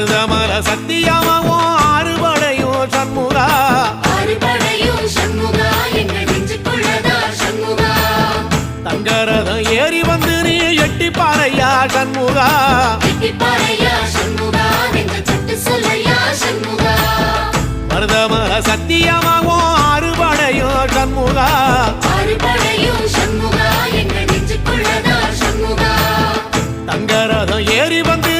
மருதமல சத்தியமாவும் ஆறுபடையும் சண்முகா. தங்கரதம் ஏறி வந்து நீ எட்டி பாறையா சண்முகா மருதமல சத்தியமாவும் ஆறுபடையும் சண்முகா. சண்முகா? தங்கரதம் ஏறி வந்து